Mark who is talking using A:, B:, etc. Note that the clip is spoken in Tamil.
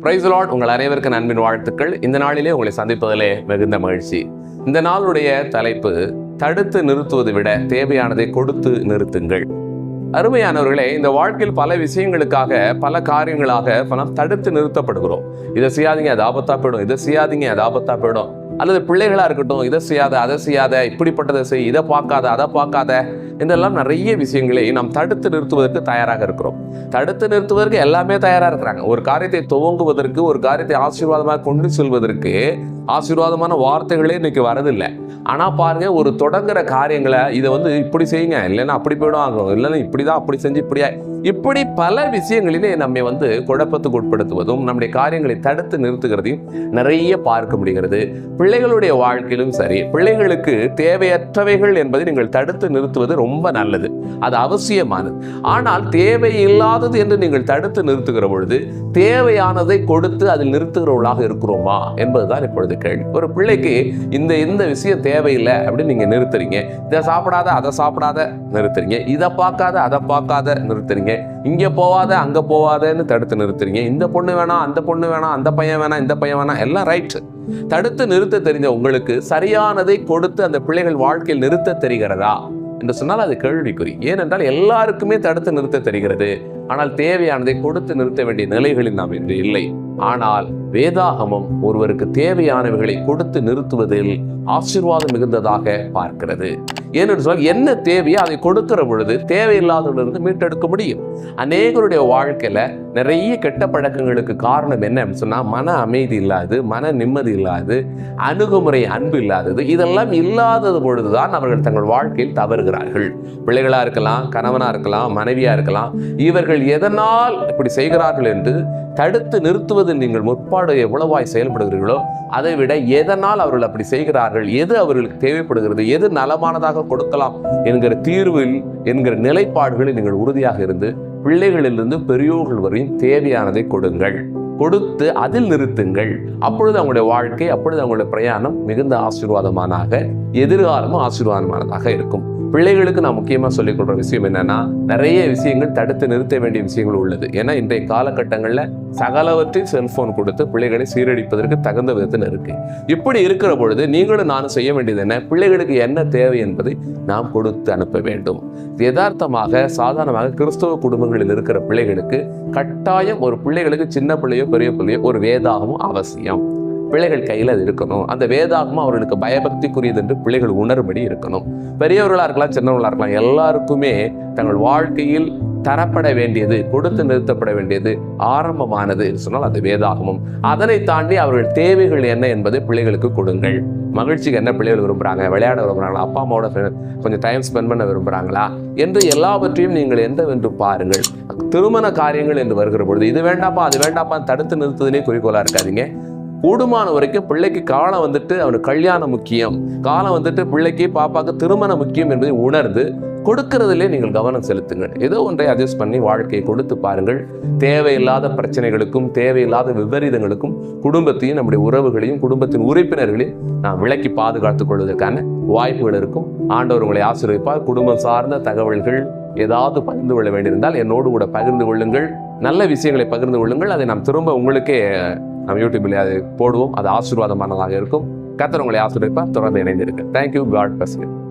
A: பிரைஸ் லார்ட் உங்கள் அனைவருக்கும் அன்பின் வாழ்த்துக்கள். இந்த நாளிலே உங்களை சந்திப்பதிலே மிகுந்த மகிழ்ச்சி. இந்த நாளுடைய தலைப்பு தடுத்து நிறுத்துவதை விட தேவையானதை கொடுத்து நிறுத்துங்கள். அருமையானவர்களே இந்த வாழ்க்கையில் பல விஷயங்களுக்காக பல காரியங்களாக பணம் தடுத்து நிறுத்தப்படுகிறோம். இதை செய்யாதீங்க அது ஆபத்தா போயிடும். இதை செய்யாதீங்க அது ஆபத்தா போயிடும். அல்லது பிள்ளைகளா இருக்கட்டும் இதை செய்யாத அதை செய்யாத இப்படிப்பட்டதை செய் இதை பார்க்காத அதை பார்க்காத இதெல்லாம் நிறைய விஷயங்களை நாம் தடுத்து நிறுத்துவதற்கு தயாராக இருக்கிறோம். தடுத்து நிறுத்துவதற்கு எல்லாமே தயாராக இருக்கிறாங்க. ஒரு காரியத்தை துவங்குவதற்கு ஒரு காரியத்தை ஆசீர்வாதமாக கொண்டு செல்வதற்கு ஆசீர்வாதமான வார்த்தைகளே இன்னைக்கு வரதில்லை. ஆனால் பாருங்க ஒரு தொடங்குற காரியங்களை இதை வந்து இப்படி செய்யுங்க இல்லைன்னா அப்படி போயிடும் ஆகும் இல்லைன்னா இப்படி தான் அப்படி செஞ்சு இப்படியா இப்படி பல விஷயங்களிலே நம்மை வந்து குழப்பத்துக்கு உட்படுத்துவதும் நம்முடைய காரியங்களை தடுத்து நிறுத்துகிறதையும் நிறைய பார்க்க முடிகிறது. பிள்ளைகளுடைய வாழ்க்கையிலும் சரி பிள்ளைகளுக்கு தேவையற்றவைகள் என்பதை நீங்கள் தடுத்து நிறுத்துவது ரொம்ப நல்லது. அது அவசியமானது. ஆனால் தேவையில்லாதது என்று நீங்கள் தடுத்து நிறுத்துகிற பொழுது தேவையானதை கொடுத்து அதில் நிறுத்துகிறவர்களாக இருக்கிறோமா என்பதுதான் இப்பொழுது கேள்வி. ஒரு பிள்ளைக்கு இந்த இந்த விஷயம் தேவையில்லை அப்படின்னு நீங்கள் நிறுத்துறீங்க. இதை சாப்பிடாத அதை சாப்பிடாத நிறுத்துறீங்க. இதை பார்க்காத அதை பார்க்காத நிறுத்துறீங்க. இங்கே போவாத அங்கே போவாதன்னு தடுத்து நிறுத்துறீங்க. இந்த பொண்ணு வேணாம் அந்த பொண்ணு வேணாம் அந்த பையன் வேணாம் இந்த பையன் வேணாம். எல்லாம் ரைட்டு தடுத்து நிறுத்த தெரிஞ்ச உங்களுக்கு சரியானதை கொடுத்து அந்த பிள்ளைகள் வாழ்க்கையில் நிறுத்த தெரிகிறதா? என்று சொன்னால் அது கேள்விக்குறி. ஏனென்றால் எல்லாருக்குமே தடுத்து நிறுத்த தெரிகிறது. ஆனால் தேவையானதை கொடுத்து நிறுத்த வேண்டிய நிலைகளில் நாம் இன்று இல்லை. ஆனால் வேதாகமம் ஒருவருக்கு தேவையானவைகளை கொடுத்து நிறுத்துவதில் ஆசீர்வாதம் மிகுந்ததாக பார்க்கிறது. ஏனென்று சொன்னால் என்ன தேவையோ அதை கொடுக்கிற பொழுது தேவையில்லாதவர்களிருந்து மீட்டெடுக்க முடியும். அநேகருடைய வாழ்க்கையில் நிறைய கெட்ட பழக்கங்களுக்கு காரணம் என்ன சொன்னால் மன அமைதி இல்லாது மன நிம்மதி இல்லாது அணுகுமுறை அன்பு இல்லாதது இதெல்லாம் இல்லாதது பொழுதுதான் அவர்கள் தங்கள் வாழ்க்கையில் தவறுகிறார்கள். பிள்ளைகளாக இருக்கலாம் கணவனாக இருக்கலாம் மனைவியாக இருக்கலாம் இவர்கள் எதனால் இப்படி செய்கிறார்கள் என்று தடுத்து நிறுத்துவது நீங்கள் முற்பாடு எவ்வளவாய் செயல்படுகிறீர்களோ அதை விட எதனால் அவர்கள் அப்படி செய்கிறார்கள் எது அவர்களுக்கு தேவைப்படுகிறது எது நலமானதாக கொடுக்கலாம் என்கிற தீர்வில் என்கிற நிலைப்பாடுகளில் நீங்கள் உறுதியாக இருந்து பிள்ளைகளிலிருந்து பெரியோர்கள் வரையும் தேவையானதை கொடுங்கள். கொடுத்து அதில் நிறுத்துங்கள். அப்பொழுது அவங்களுடைய வாழ்க்கை அப்பொழுது அவங்களுடைய பிரயாணம் மிகுந்த ஆசீர்வாதமானாக எதிர்காலமும் ஆசீர்வாதமானதாக இருக்கும். பிள்ளைகளுக்கு நான் முக்கியமாக சொல்லிக் கொடுற விஷயம் என்னன்னா நிறைய விஷயங்கள் தடுத்து நிறுத்த வேண்டிய விஷயங்கள் உள்ளது. ஏன்னா இன்றைய காலகட்டங்களில் சகலவற்றையும் செல்போன் கொடுத்து பிள்ளைகளை சீரழிப்பதற்கு தகுந்த விதத்தில் இருக்கு. இப்படி இருக்கிற பொழுது நீங்களும் நானும் செய்ய வேண்டியது என்ன? பிள்ளைகளுக்கு என்ன தேவை என்பதை நாம் கொடுத்து அனுப்ப வேண்டும். யதார்த்தமாக சாதாரணமாக கிறிஸ்தவ குடும்பங்களில் இருக்கிற பிள்ளைகளுக்கு கட்டாயம் ஒரு பிள்ளைகளுக்கு சின்ன பிள்ளையோ பெரிய பிள்ளையோ ஒரு வேதாகமும் அவசியம். பிள்ளைகள் கையில் அது இருக்கணும். அந்த வேதாகமும் அவர்களுக்கு பயபக்திக்குரியது என்று பிள்ளைகள் உணரும்படி இருக்கணும். பெரியவர்களாக இருக்கலாம் சின்னவர்களாக இருக்கலாம் எல்லாருக்குமே தங்கள் வாழ்க்கையில் தரப்பட வேண்டியது கொடுத்து நிறுத்தப்பட வேண்டியது ஆரம்பமானது என்று சொன்னால் அது வேதாகமும். அதனை தாண்டி அவர்கள் தேவைகள் என்ன என்பதை பிள்ளைகளுக்கு கொடுங்கள். மகிழ்ச்சிக்கு என்ன பிள்ளைகள் விரும்புகிறாங்க விளையாட விரும்புகிறாங்களா அப்பா அம்மாவோட கொஞ்சம் டைம் ஸ்பெண்ட் பண்ண விரும்புகிறாங்களா என்று எல்லாவற்றையும் நீங்கள் எந்தவென்று பாருங்கள். திருமண காரியங்கள் என்று வருகிற பொழுது இது வேண்டாப்பா அது வேண்டாப்பா தடுத்து நிறுத்துவதிலே குறிக்கோளாக இருக்காதீங்க. கூடுமான வரைக்கும் பிள்ளைக்கு காலம் வந்துட்டு அவனுக்கு கல்யாணம் முக்கியம். காலம் வந்துட்டு பிள்ளைக்கு பாப்பாக்கு திருமணம் முக்கியம் என்பதை உணர்ந்து கொடுக்கறதுலே நீங்கள் கவனம் செலுத்துங்கள். ஏதோ ஒன்றை அட்ஜஸ்ட் பண்ணி வாழ்க்கையை கொடுத்து பாருங்கள். தேவையில்லாத பிரச்சனைகளுக்கும் தேவையில்லாத விபரீதங்களுக்கும் குடும்பத்தையும் நம்முடைய உறவுகளையும் குடும்பத்தின் உறுப்பினர்களையும் நாம் விலக்கி பாதுகாத்துக் கொள்வதற்கான வாய்ப்புகள் இருக்கும். ஆண்டவர் உங்களை ஆசீர்வதிப்பார். குடும்பம் சார்ந்த தகவல்கள் ஏதாவது பகிர்ந்து கொள்ள வேண்டியிருந்தால் என்னோடு கூட பகிர்ந்து கொள்ளுங்கள். நல்ல விஷயங்களை பகிர்ந்து கொள்ளுங்கள். அதை நாம் திரும்ப உங்களுக்கே நம்ம யூடியூப்ல அது போடுவோம். அது ஆசீர்வாதமானதாக இருக்கும். கத்தர் உங்களை ஆசீர்வதிப்பார். தொடர்ந்து இணைந்திருக்கு தேங்க்யூ காட் பஸ்ட்